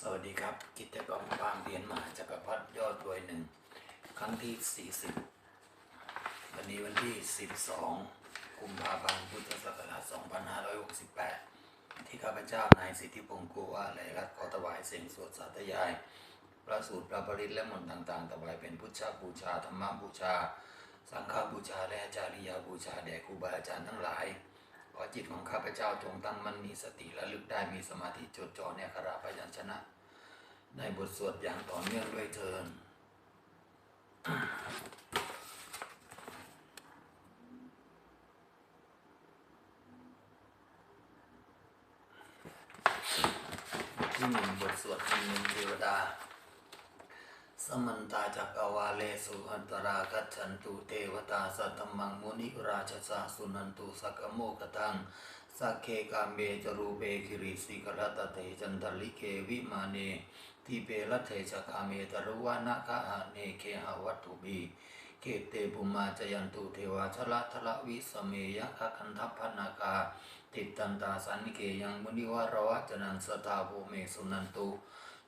สวัสดีครับ กิจกรรมความเพียรมหาจักรพรรดิยอดรวยหนึ่งครั้งที่ 40 วันนี้วันที่ 12 กุมภาพันธ์พุทธศักราช 2568 ที่ข้าพเจ้านายสิทธิพงศ์กูว่าไหลรัตขอถวายเสียงสวดสาธยาย พระสูตรพระปริตและมนต์ต่างๆถวายเป็นพุทธบูชาธรรมบูชา สังฆบูชาและจาริยาบูชาแด่ครูบาอาจารย์ทั้งหลาย ขอจิตของข้าพเจ้าจงตั้งมั่นมีสติและลึกได้มีสมาธิจดจ่อในอักขระพยัญชนะ ในบทสวดอย่างต่อเนื่องด้วยเทินที่หนึ่งบทสวดคำหนึ่งเทวดา สมันตาจักรวาเลสุอันตรากัจฉันตุเทวตาสัตตมังมุนิราชสาสุนันตุสักโมกตังสักเคกามเบจรูเบคิริสิกรตเตจันทลิเกวิมาเนทิเปรัตเทชคาเมตรุวานะคะหะเนเคหวัตถุบีเกเตบุมาจยันตุเทวาชละทละวิสเมยะคะคันทัพพนากาติดตันตาสันเกยังมุนิวารวะจนังสตาโภเมสุนันตุ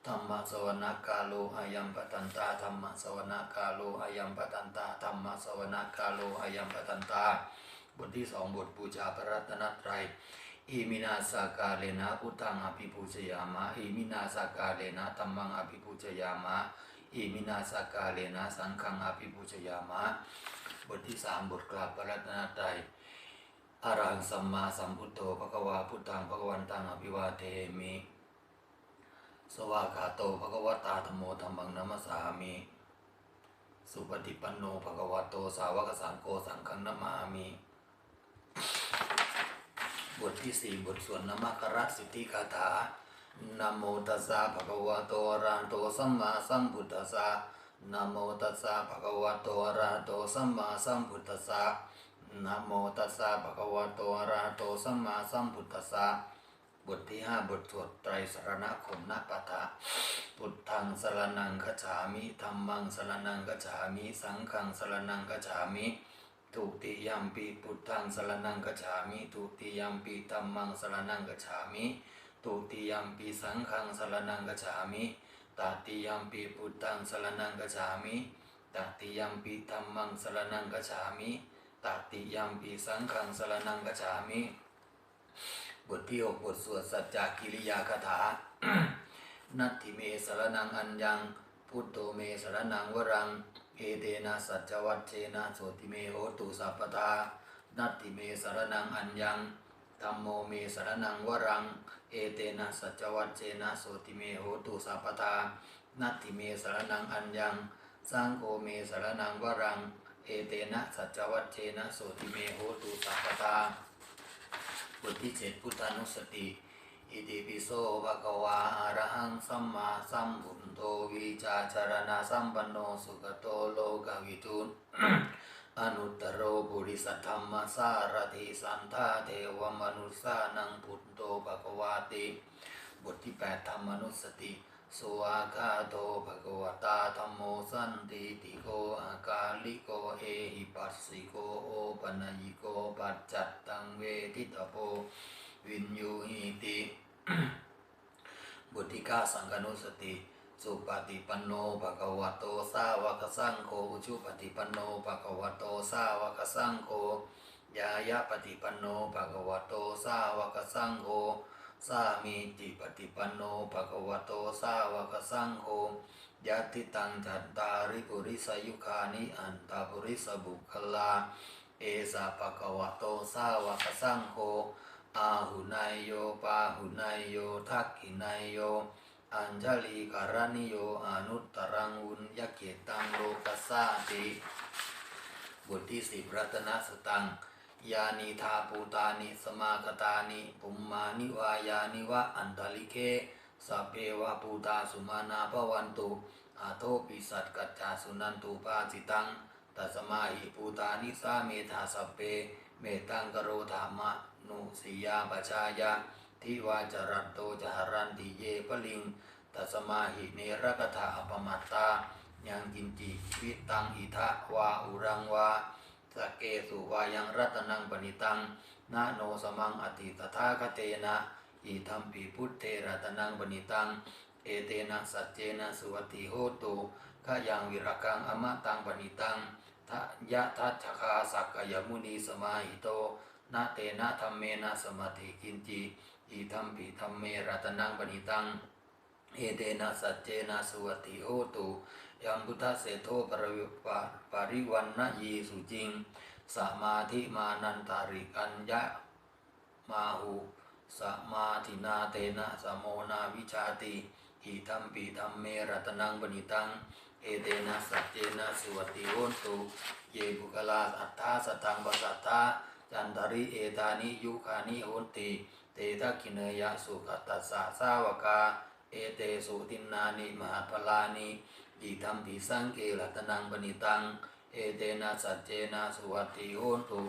ธรรมสวนากาโลอายัมปตันตาธรรมสวนากาโลอายัมปตันตาธรรมสวนากาโลอายัมปตันตา บทที่สองบทบูชาพระรัตนตรัยอิมินาสากาเลนะพุทธังอภิปูชยามะอิมินาสากาเลนะธรรมังอภิปูชยามะอิมินาสากาเลนะสังฆังอภิปูชยามะ บทที่สามบทกราบพระรัตนตรัยอรหังสัมมาสัมพุทโธภะคะวาพุทธังภะคะวันตังอภิวาเทมิ สวากาโตภควตาธโมธรรมังนัมสสามิสุปฏิปันโนภควโตสาวกสังโฆสังฆังนัมมามิบทที่สี่บทสวดนมัคครสิทธิคาถานโมตัสสะภะคะวะโตอะระหะโตสัมมาสัมพุทธัสสะนโมตัสสะภะคะวะโตอะระหะโตสัมมาสัมพุทธัสสะนโมตัสสะภะคะวะโตอะระหะโตสัมมาสัมพุทธัสสะ บทที่ห้าบทสวดไตรสรณคมนาปะทะพุทธังสรนังคัจามิธรรมังสรนังคัจามิ สังฆังสรนังคัจามิทุติยมปีพุทธังสรนังคัจฉามิทุติยมปีธรรมังสรนังคัจฉามิทุติยมปีสังฆังสรนังคัจฉามิตติยมปีพุทธังสรนังคัจฉามิตติยมปีธรรมังสรนังคัจฉามิตติยมปีสังฆังสรนังคัจฉามิ บทที่หกบทสวดสัจจกิริยาคาถา นัตถิเมสรนังอัญญัง พุทโธเมสรนังวรัง เอเตนะสัจจวัตเชนะโสติเมโหตุสัพพทา นัตถิเมสรนังอัญญังธัมโมเมสรนังวรัง เอเตนะสัจจวัตเชนะโสติเมโหตุสัพพทา นัตถิเมสรนังอัญญังสังโฆเมสรนังวรัง เอเตนะสัจจวัตเชนะโสติเมโหตุสัพพทา บทที่เจตพุทธานุสติอิติปิโสภะคะวาอะระหังสัมมาสัมพุทโธวิจาจารณาสัมปันโนสุขโตโลกวิทูนอนุตตรโรบุริสัทธรรมสารถิสันธาเทวมนุสสานังพุทโธภะคะวาติบทที่แปดธรรมนุสติ สวากาโตภะคะวตาธรรมโมสันติติโกอากาลิโกเอหิปัสสิโกโอปัญญิโกปัจจัตตังเวทิตโพวินยูหิติบทที่เก้าสังกนุสติสุปฏิปันโนภะคะวะโตสาวกสังโฆอุชุปฏิปันโนภะคะวะโตสาวกสังโฆยายะปฏิปันโนภะคะวะโตสาวกสังโฆ สามีจิปฏิปันโนภะคะวะโตสาวกสังโฆยะติตังจัตตาริปุริสยุคานิอันตาปุริสบุคลา เอสะภะคะวะโตสาวกสังโฆอาหุนายโยปาหุนายโยทักขินายโย อัญชลีการณิโยอนุตตรังอุญยเกตังโลกัสสาติบทที่สิบรัตนสตัง ยานิทาปูตานิสมาคตานิปุมมานิวายานิวะอันตลิเคสัพเพวะปูตาสุมานาภวันตุอาโทปิสัตกัจจาสุนันตุปาจิตังตัสมาหิปูตานิสาเมธาสัพเพเมตังกโรธรรมะนุสิยาปชายะทิวาจรันโตจหรันติเยปลิงตัสมาหิเนรกถาอปมัตตายังกินจิวิตังอิทะวาอุรังวา สเกสุวายังรัตนังปณิตังนาโนสมังอติตถาคเตนะอิทัมปิพุทเทรัตนังปณิตัง เอเตนะสัจเจนะสุวัติโหตุขยังวิรกังอมะตังปณิตังทะยะทัชคาสักกยมุนีสมาหิโตนะเตนะธรรมเมนะสมาธิกินจิอิทัมปิธรรมเมรัตนังปณิตัง เอเตนะสัจเจนะสุวัติโหตุ ยังพุทธเสโทปริวปาปาริวันนะยีสุจิงสมาธิมานันตาริกัญญะมาหุสมาธินาเตนะสมโมนาวิชาติอิทัมปิธรรมเมรัตนังบณิตัง เอเตนะสัจเจนะสุวัติโหตุเยบุคลาอัตถาสตังปัสสัทธาจันทริเอตานิยุคานิโหติ เตทักขิเนยะสุขตัสสะสาวกา เอเตสุตินนานิมหาพลานิ อิทัมปิสังเกรัตนังปณิตัง เอเตนะสัจเจนะสุวัติโหตุ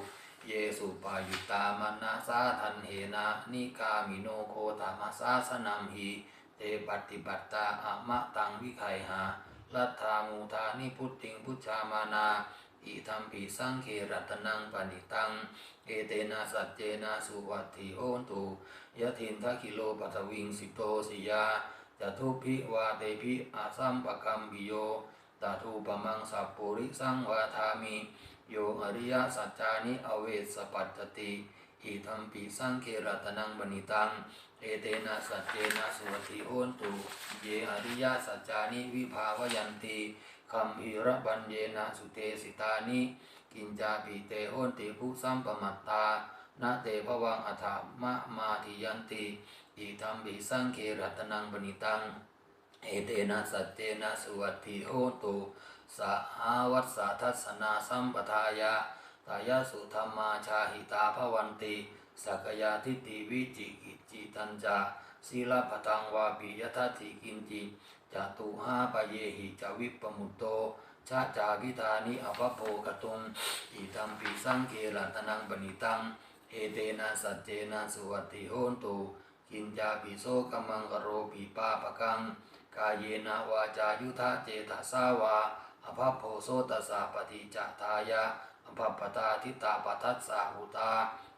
เยสุปายุตามนะสาทันเหนะนิกามิโนโคตามสาสนัมหิเตปฏิบัตตาอะมะตังวิไคหาลัทธามูธานิพุตติงพุทธามานาอิทัมปิสังเครัตนังปณิตัง เอเตนะสัจเจนะสุวัติโหตุยะทินทะกิโลปัทวิงสิโตสิยา จทุพิวาเตพิอาสัมปะกัมปิโยตาทูปมังสัพปุริสังวาทามิ โยอริยสัจจานิอเวสปัตตติอิทัมปิสังเครตนังบณิตัง เอเตนะสัจเจนะสุวัติโหนตุ เยอริยสัจจานิวิภาวยันติคัมภีระบัญเยนะสุเตสิตานิกินจาปิเตโหนติภุสัมปมัตตานาเตภวังอัฏฐมะมาทิยันติ อิทัมปิสังเครัตนังบณิตัง เอเตนะสัจเจนะสุวัตถิโหตุสหาวัสสะทัสสนาสัมปทายาตายาสุธรรมาชาหิตาภวันติสักยาทิฏฐิวิจิกิจิตัญจาศีลปตังวาปิยทัติกินจิจตุหาปเยหิจวิปมุตโตชาจากิตานิอภโภกตุงอิทัมปิสังเครัตนังบณิตัง เอเตนะสัจเจนะสุวัตถิโหนตุ กินจาปิโสกมังกโรปิปาปะกัง กายเยนะวาจายุทธเจตสาวาอภพโพโสตสาปฏิจจทายะอภปตาทิตาปทัสสาหุตา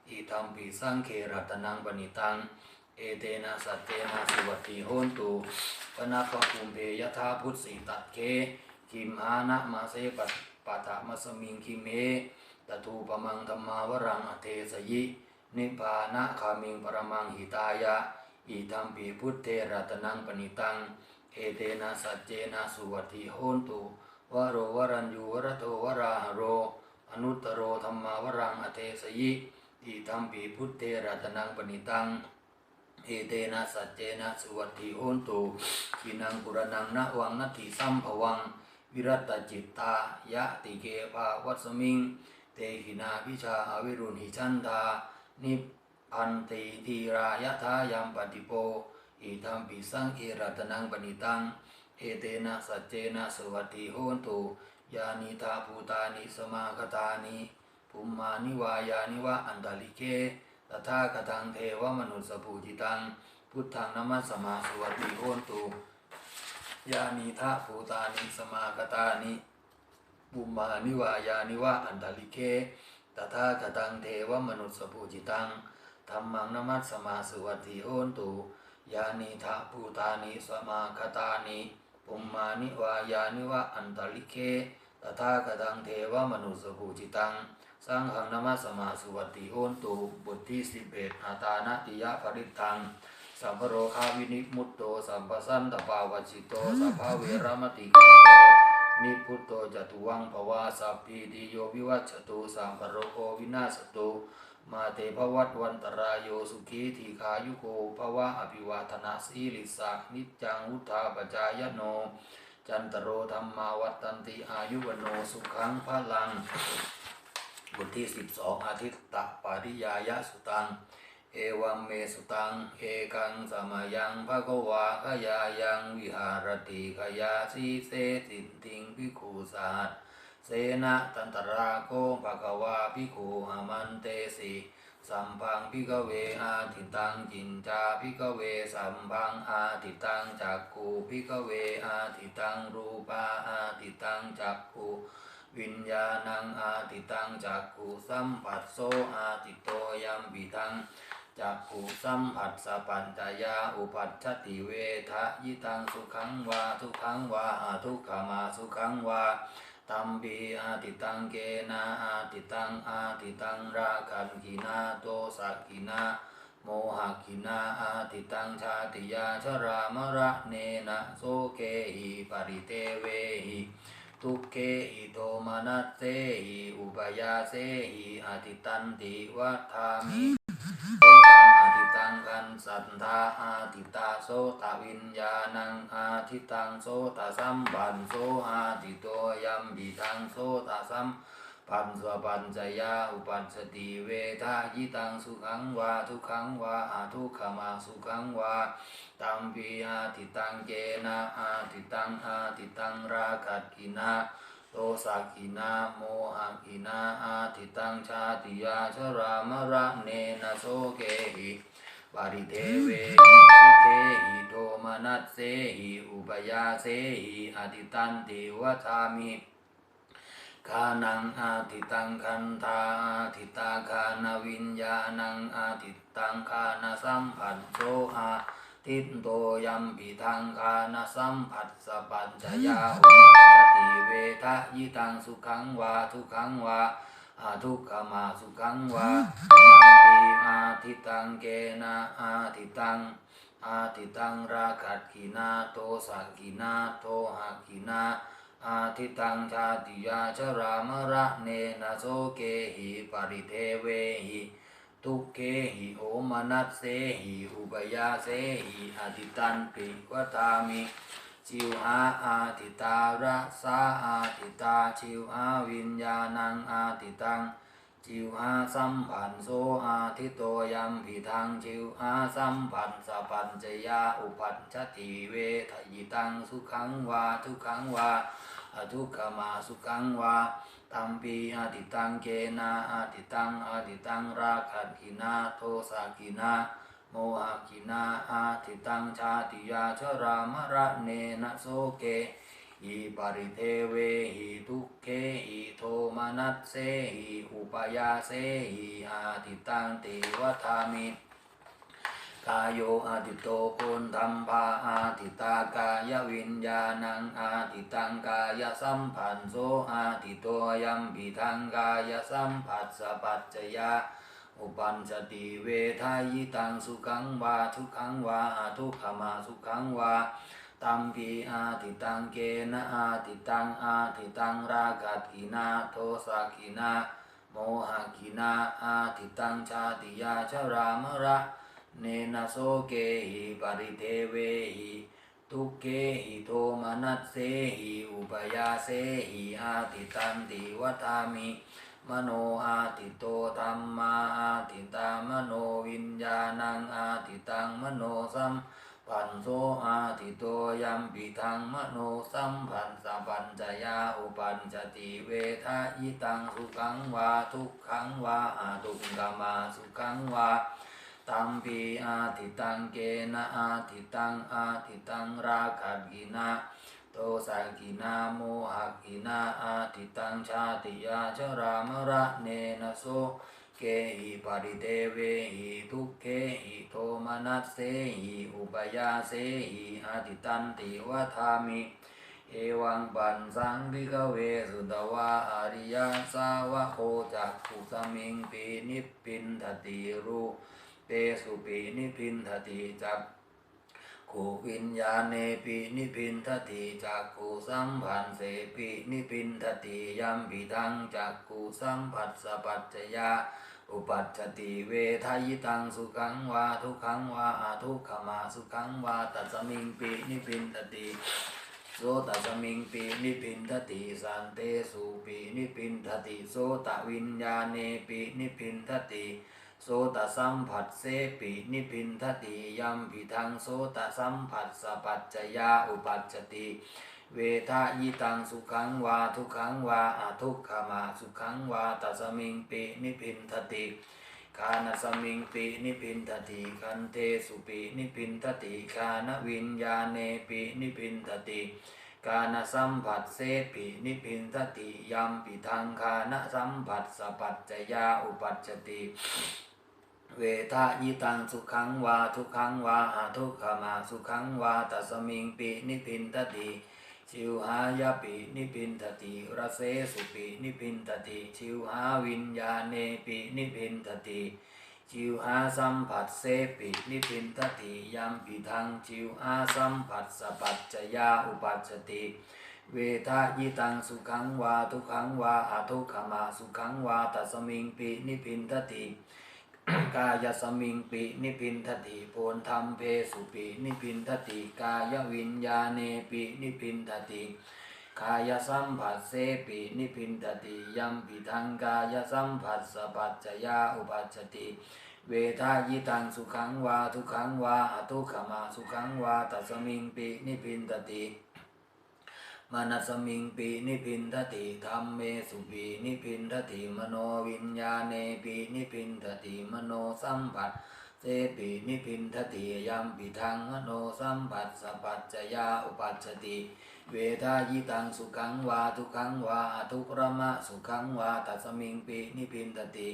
อิทัมปิสังเครตนังปณิตัง เอเตนะสัจเจนะสุวัติโหนตุปนะปะคุมเพยทาพุทธิตัดเคคิมหานะมาเสปัตปะทะมัสมิงคิเมตทูปมังธรรมาวรังอเทสยิ นิพพานะคามิงปรมังหิตายะ อิทัมปีพุทเทรัตนังปณิตัง เอเตนะสัจเจนะสุวัติโหนตุวโรวรัญยูวรโทวราหโร อนุตตโรธรรมาวรังอเทสยิอิทัมปีพุทเทรัตนังปณิตัง เอเตนะสัจเจนะสุวัติโหนตุกินังปุรนังนะวังนัตถิสัมภวัง วิรัตจิตตายะติเกภาวัสมิง เตหินาพิชาอวิรุณหิชันตา นิพพันติทีรายะทายัมปฏิโปอิทัมปิสังเอรัตนังปณิตัง เอเตนะสัจเจนะสวัตติโหนตุยานิทาภูตานิสมาคตานิภุมมานิวายานิวะอันตลิเกตถาคตังเทวมนุสภูจิตัง พุทธังนัมสสมาสวัตติโหนตุยานิทาภูตานิสมาคตานิภุมมานิวายานิวะอันตลิเก ตถาคตังเทวมนุสสภูจิตังธรรมังนมัสสมาสุวัติโหนตุยานิทาภูตานิสมาคตานิปุมมานิวายานิวะอันตลิเคตถาคตังเทวมนุสสภูจิตังสังฆังนมัสสมาสุวัติโหนตุบุตรที่สิบเอ็ดอาตานาติยะปริตังสัมภโรคาวินิมุตโตสัมปสันตปาวจิตโตสัพพะเวรมติกันโต นิพุตโตจตุวังภวาสัพพิติโยวิวัชตุสัมปโรโควินาสตุมาเตภวัตวันตรายโยสุขีทีขายุโกภวะอภิวาทนาสีลิสานิจจังวุธาปจายโน จันตโรธรรมาวัตตันติอายุวโนสุขังพลังบทที่สิบสองอาทิตตะปาริยายะสุตัง เอวังเมสุตัง เอกังสมายังภะคะวาขยายังวิหารติขยาสีเสตินติงพิคูสาตเสนะตันตราโกภะคะวาพิคูหามันเตสิสัมพังพิกเวอาทิตังจินจาพิกเวสัมพังอาทิตังจักคูพิกเวอาทิตังรูปาอาทิตังจักคูวิญญาณังอาทิตังจักคูสัมปัสโสอาทิโตยัมปิตัง จักขุสัมผัสสะปัญจยาอุปัชติเวทะยิตังสุขังวาทุขังวาอาทุกขมาสุขังวาตัมปีอาติตังเกนะอาติตังอาติตังราคันกินาโตสักกินาโมหกินาอาติตังชาติยาชรามระเนนะโสเกหิปริเทเวหิทุกเกหิโทมนัสเสหิอุปยาเสหิอาติตันติวัฏามิ อาทิตังกันสัทธาอาทิตาโสตวิญญาณังอาทิตังโสตสัมปันโสอาทิโตยัมบิทังโสตสัมปันสวปัญจยาอุปัชสติเวทายิตังสุขังวาทุขังวาอาทุกขมาสุขังวาตัมปีอาทิตังเกนะอาทิตังอาทิตังราคัดกินา โตสักกินาโมหกินาอาทิตังชาติยาชรามระเนนะโสเกหิปาริเทเวหิสุเทหิโทมนัสเสหิอุปยาเสหิอาทิตันติวัฏามิคานังอาทิตังคันธาอาทิตาคานวิญญาณังอาทิตังคานสัมผัสโสอา ทิตโตยัมปิทังคานสัมผัสสะปัญจยาอุปติเวทะยิตังสุขังวาทุกขังวาอาทุกขมาสุขังวาตัมปีอาทิตังเกนะอาทิตัง อาทิตังราคัดกินาโตสักกินาโตหกกินาอาทิตังชาติยาชรามระเนนะโสเกหิปริเทเวหิ ทุกเกหิโอมนัสเสหิอุปยาเสหิอาทิตันปิวตามิชิวหาอาทิตาระสาอาทิตาชิวหาวิญญาณังอาทิตังจิวหาสัมผันโสอาทิโตยัมพิทังจิวหาสัมผันสะปัญจยาอุปัชชติเวทยิตังสุขังวาทุกขังวาอทุกขมาสุขังวา ตัมปีอาทิตังเกนาอาทิตังอาทิตังราคันกินาโทสากินาโมหกินาอาทิตังชาติยาชรามระเนนะโสเกอิปาริเทเวหิทุเขหิโทมนัสเสหิอุปยาเสหิอาทิตังติวัฏามิ กายโยอาทิโตโพนธรรมภาอาทิตากายวิญญาณังอาทิตังกายสัมพันโสอาทิโตยัมปิทังกายสัมผัสสะปัจจยาอุปันจติเวทายิตังสุขังวาทุกขังวาอาทุกขมาสุขังวาตัมปีอาทิตังเกนะอาทิตังอาทิตังรากัดกินาโทสักกินาโมหกินาอาทิตังชาติยาชรามระ เนนะโสเกหิปริเทเวหิทุกเกหิโทมนัสเสหิอุปยาเสหิอาทิตันติวัฏามิมโนอาทิโตธรรมาอาทิตามโนวิญญาณังอาทิตังมโนสัมปันโสอาทิโตยัมปิทังมโนสัมพันสะปัญจยาอุปัญจติเวทะยิตังสุขังวาทุกขังวาอาทุกขมาสุขังวา ตัมปีอาทิตังเกนะอาทิตังอาทิตังราคัดกินาโตสักกินาโมหกินาอาทิตังชาติยาชรามระเนนะโสเกหิปริเทเวหิทุกเกหิโทมนัสเสหิอุปยาเสหิอาทิตันติวัฏามิเอวังปันสังพิกเวสุตวาอริยสาวะโคจักขุสมิงปีนิพินทติรู ตสุปีนิพินทติจักขุวิญญาณเนปินิพินทติจักขุสัมพันเสปินิพินทติยัมปิทังจักขุสัมผัสสะปัจจยาอุปัชชติเวทายตังสุขังวาทุขังวาอาทุกขมาสุขังวาตัสมิงปินิพินทติโสตัสมิงปินิพินทติสันเตสุปินิพินทติโสตวิญญาณเนปินิพินทติ โสตสัมผัสเสปินิพินทติยัมปิทังโสตสัมผัสสะปัจจยาอุปัชชติ เวทายิตังสุขังวาทุขังวาอาทุกขมาสุขังวาตัสมิงปินิพินทติคานสมิงปินิพินทติคันเทสุปินิพินทติคานวิญญาเนปินิพินทติกานสัมผัสเสปินิพินทติยัมปิทังคานสัมผัสสะปัจจยาอุปัชชติ เวทายิตังสุขังวาทุกขังวาหาทุกขมาสุขังวาตัสมิงปินิพินทติชิวหายาปินิพินทติรเสสุปินิพินทติชิวหาวิญญาเนปินิพินทติชิวหาสัมผัสเสปินิพินทติยัมปิทังชิวหาสัมผัสสปัจจยาอุปัชชติเวทายิตังสุขังวาทุกขังวาอาทุกขมาสุขังวาตัสมิงปินิพินทติ กายสมิงปินิพินทติโพนธรรมเพสุปินิพินทติกายวิญญาเนปินิพินทติกายสัมผัสเสปินิพินทติยัมปิทังกายสัมผัสสะปัจจยาอุปัชชติ เวทายิตังสุขังวาทุขังวาอทุขมาสุขังวาตัสมิงปินิพินทติ มนัสมิงปีนิพินทติธรรมเมสุปีนิพินทติมโนวิญญาเนปีนิพินทติมโนสัมผัสเสปีนิพินทติยัมปิทังมโนสัมผัสสปัจจยาอุปัชติ เวทายิตังสุขังวาทุกขังวาทุกรมะสุขังวาตัสมิงปีนิพินทติ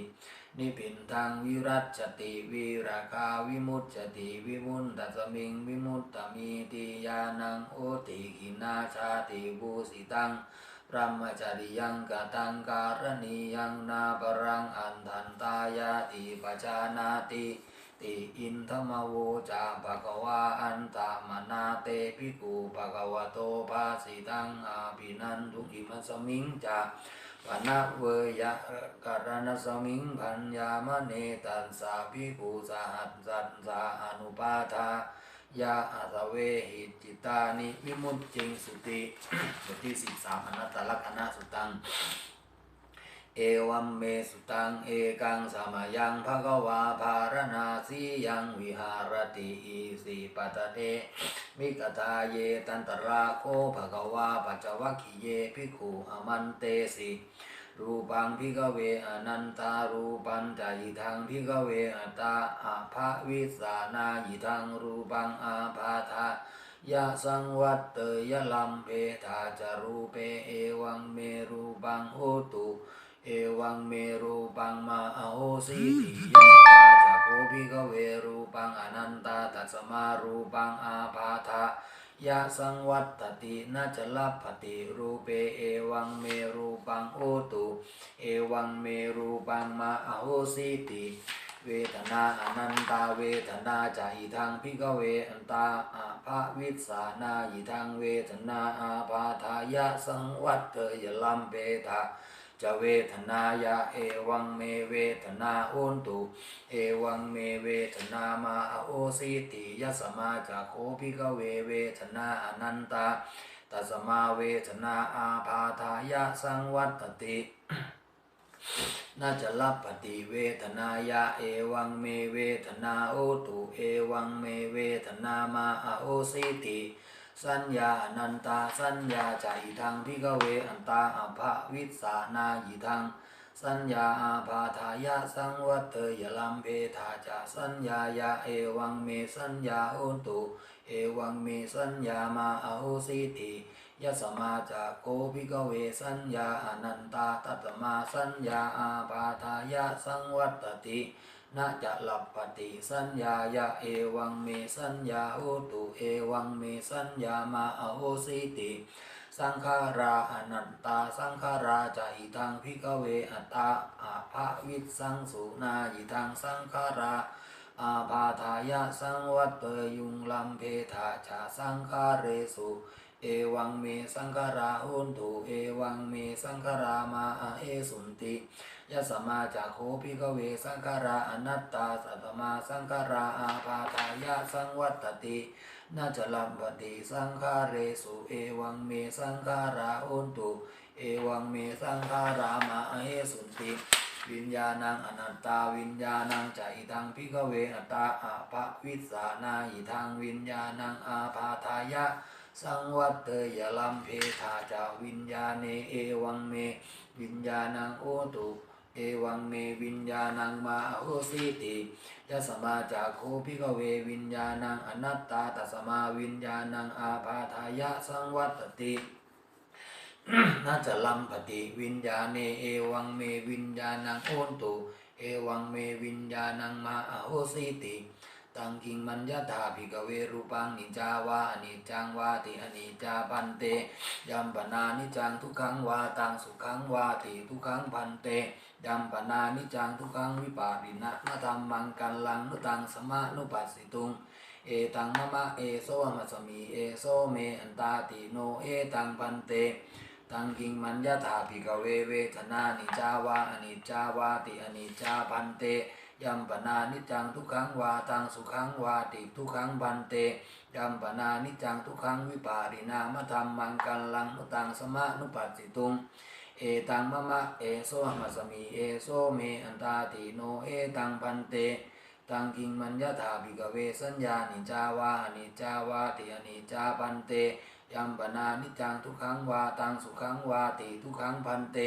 นิพินทังวิรัชติวิราคาวิมุตจติวิมุนตัสมิงวิมุตตมีติยานังโอติกินาชาติบูสิตังพระมจริยังกตังการณียังนาปรังอันทันตายาติปจานาติติอินทมโวจาภะคะวาอันตามนาเตภิกขุภะคะวโตภาสิตังอาภินันทุกิมัสมิงจา ปนะเวยะการณสมิงพัญญามเนตันสาภิภูสหัสสันสาอนุปาทายาอาสเวหิจิตานิวิมุตจิงสุติบทที่สิบสามอนัตตลักษณะสุตัง เอวัมเมสุตังเอกังสามายังภะคะวาภารณาสียังวิหารติอีสีปัตเตมิกตาเยตันตราโคภะคะวาปัจจวัคคีเยภิกขุอมันเตสิรูปังพิกเวอนันตารูปัญจายิทังพิกเวอตาอาภาวิสานายิทังรูปังอาภาทายะสังวัตเตยลัมเพทาจารูเปเอวังเมรูปังโหตุ เอวังเมรูปังมาอโหสิติยัมมาจากโคภิกเวรูปังอนันตาตัสมารูปังอาภาทายะสังวัตตินาจลัพติรูเปเอวังเมรูปังโอตุเอวังเมรูปังมาอโหสิติเวทนาอนันตาเวทนาจาอิทังพิกเวอันตาอาภาวิสานาอิทังเวทนาอาภาทายะสังวัตเตยลัมเปทา จะเวทนายะเอวังเมเวทนาโอนตุเอวังเมเวทนามาอโอสิติยัสมาจากโคพิกเวเวทนาอนันตาตัสมาเวทนาอาภาทายะสังวัตตินาจะรับปฏิเวทนายาเอวังเมเวทนาโอตุเอวังเมเวทนามาอโอสิติ สัญญาอนันตาสัญญาจาอิทังพิกเวอันตาอภวิสานาอิทัง สัญญาอาภาทายะสังวัตเตยลัมเพทาจาสัญญายาเอวังเมสัญญาโอตุเอวังเมสัญญามาอโหสิติยสมาจากโกภิกเวสัญญาอนันตาตัตมาสัญญาอาภาทายะสังวัตติ นาจะหลับปฏิสัญญายาเอวังเมสัญญาโอตุเอวังเมสัญญามาอโหสิติสังขาราอนันตาสังขาราจาอิทังพิกเวอัตตาอาภวิสังสุนาอิทังสังขาราอาภาทายะสังวัตเตยุงลัมเพทาชาสังขาเรสุเอวังเมสังขาราหุนตุเอวังเมสังขารามาอาเอสุนติ ยสมาจากโคพิกเวสังขาราอนัตตาสัตมาสังขาราอาภาทายะสังวัตตินาจะลัมปฏิสังขาเรสุเอวังเมสังขาราอุนตุเอวังเมสังขารามาอเหสุนติวิญญาณังอนัตตาวิญญาณังจอิทังพิกเวอตาอาภะวิสานาอิทังวิญญาณังอาภาทายะ สังวัตเตยลัมเพทาจาวิญญาเนเอวังเม วิญญาณังโอตุ เอวังเมวิญญาณังมาโหสิติยสมาจากโคพิกเววิญญาณังอนัตตาตัสมาวิญญาณังอาภาทายะสังวัตตินาจะลัมปติวิญญาเนเอวังเมวิญญาณังโอนตุเอวังเมวิญญาณังมาอโหสิติ ตังกิงมัญญาถาภิกเวรูปังนิจาวาอนิจังวาติอนิจาพันเตยัมปนานิจังทุกขังวาตังสุขังวาติทุกขังพันเตยัมปนานิจังทุกขังวิปาริณะนธรรมังกัลลังนุตังสมานุปัสสิตุงเอตังมะมะเอโซมัสมีเอโซเมอันตาติโนเอตังพันเตตังกิงมัญญาถาภิกเวเวทนานิจาวาอนิจาวาติอนิจจาพันเต ยัมปนานิจังทุกขังวาตังสุขังวาติทุกขังพันเตยัมปนานิจังทุกขังวิปาริณามธรรมมังกัลลังนุตังสมานุปัสสิตุงเอตังมะมะเอโซมัสมีเอโซเมอันตาติโนเอตังพันเตตังกิงมัญญาถาภิกเวสัญญานิจาวาอนิจาวาติอนิจจาพันเต ยัมปนานิจังทุกขังวาตังสุขังวาติทุกขังพันเต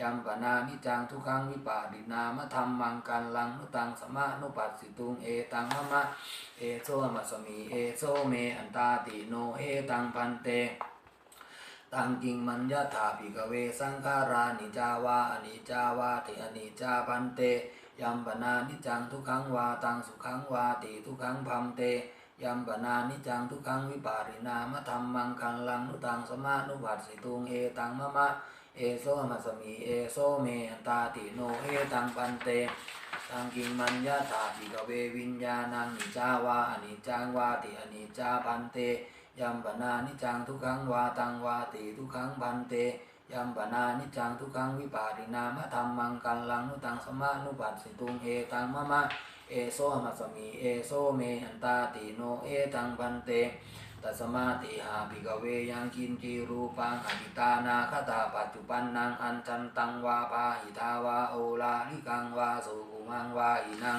ยัมปนานิจังทุกขังวิปาดินามะธรรมมังกันลังนุตังสมานุปัสสิตุงเอตังมะมะเอโซมัสมีเอโซเมอันตาติโนเอตังพันเตตังกิงมัญญาถาภิกเวสังขารานิจาวาอนิจาวาติอนิจจาพันเตยัมปนานิจังทุกขังวาตังสุขังวาติทุกขังพัมเต ยัมปนานิจังทุกขังวิปาริณามธรรมังคันลังนุตังสมานุปัสสิตุงเอตังมะมะเอโซมัสมีเอโซเมอันตาติโนเอตังปันเตตังกิงมัญญาถาภิกเววิญญาณังนิจาวาอนิจจังวาติอนิจจาพันเตยัมปนานิจังทุกขังวาตังวาติทุกขังพันเต ยัมปนานิจังทุกังวิปาริณามะธรรมังกัลลังนุตังสมานุปัสสิตุงเอตังมะมะเอโซมัสมีเอโซเมอันตาติโนเอตังพันเตตัสมาติหาภิกเวยังคินจีรูปังอดิตานาคตาปัจจุปันนังอันจันตังวาปาหิทาวาโอลาลิกังวาสุกุมังวาอินัง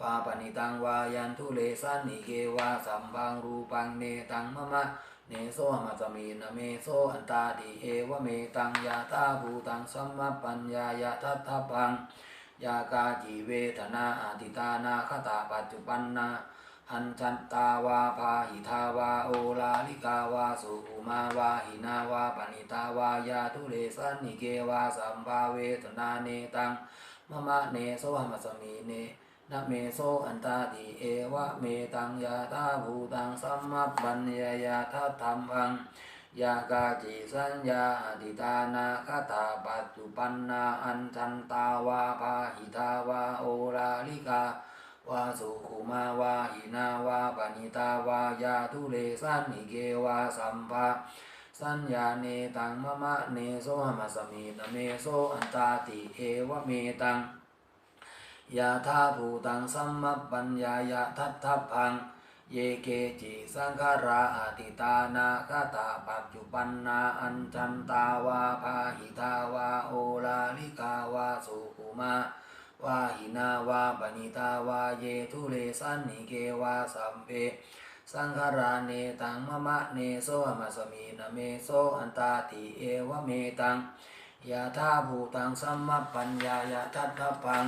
วาปณิตังวายันทุเลสันนิเกวาสัมบังรูปังเนตังมะมะ เนโซมัสมีนเมโซอันตาติเอวเมตังยาตาภูตังสัมมปัญญายะทัตถพังยากาจีเวทนาอาติตานาคตาปัจจุปันนาอันจันตาวาพาหิทาวาโอลาลิกาวาสุอุมาวาหินาวาปณิตาวายาทุเลสันนิเกวาสัมภาเวทนาเนตังมะมะเนโซมัสมีเน นะเมโซอันตาติเอวะเมตังยาตาภูตังสัมมัปปัญญายาทัตธรรมังยากาจิสัญญาอดิตานาคตาปัจจุปันนาอันจันตาวาพาหิทาวาโอลาลิกาวาสุขุมาวาหินาวาปณิตาวายาทุเลสันนิเกวาสัมภาสัญญาเนตังมะมะเนโซมัสมีนเมโซอันตาติเอวะเมตัง ยาธาภูตังสัมมปัญญายะทัตถพัง เยเกจิสังขาราอติตานาคตาปัจจุปันนาอัญจันตาวาพาหิทาวาโอลาลิกาวาสุขุมาวาหินาวาปณิตาวาเยทุเลสันนิเกวาสัมเพสังขาราเนตังมะมะเนโซมัสมีนะเมโซอันตาติเอวะเมตังยาธาภูตังสัมมปัญญายะทัตถพัง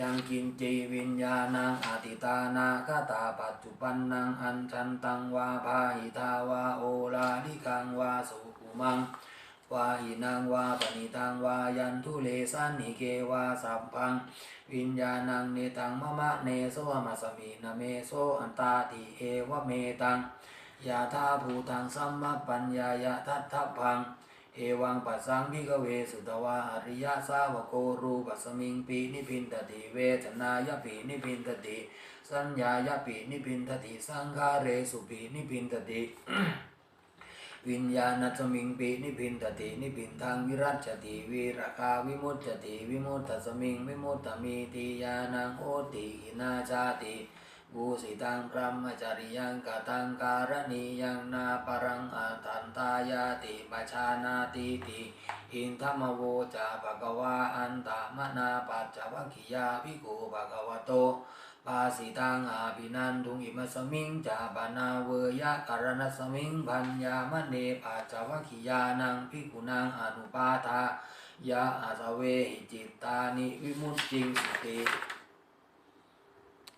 ยังกินจีวิญญาณังอาติตานาคตาปัจจุปันนังอันชันตังวาพาหิทาวาโอลาลิกังวาสุกุมังวาหินังวาปณิตังวายันทุเลสันนิเกวาสัมพัง วิญญาณังเนตังมะมะเนโซมัสมีนเมโซอันตาติเอวะเมตังยาธาภูตังสัมมปัญญายะทัตถพัง เอวังปัสสังพิกเวสุตวาอริยสาวโกรูปัสมิงปีนิพินตติเวทนายปีนิพินตติ สัญญายปีนิพินตติสังขาเรสุปีนิพินตติวิญญาณสมิงปีนิพินตตินิพินทางวิรัชติวิราคาวิมุตติวิมุตตสมิงวิมุตตมีติยานังโอติหินาชาติ บูสิตังพรหมจริยังกตังการณียังนาปรังอาทันตายาติปชานาติติอินธรรมโวจาภะกวาอันตามนาปัจจวัคคิยาภิกขุภะคะวโตปาสิตังอาภินันทุงอิมสมิงจาปนาเวยะการณสมิงพัญญามเนปัจจวัคคิยานังภิกขุนังอนุปาทายะอาสเวหิจิตตานิวิมุตติสุติ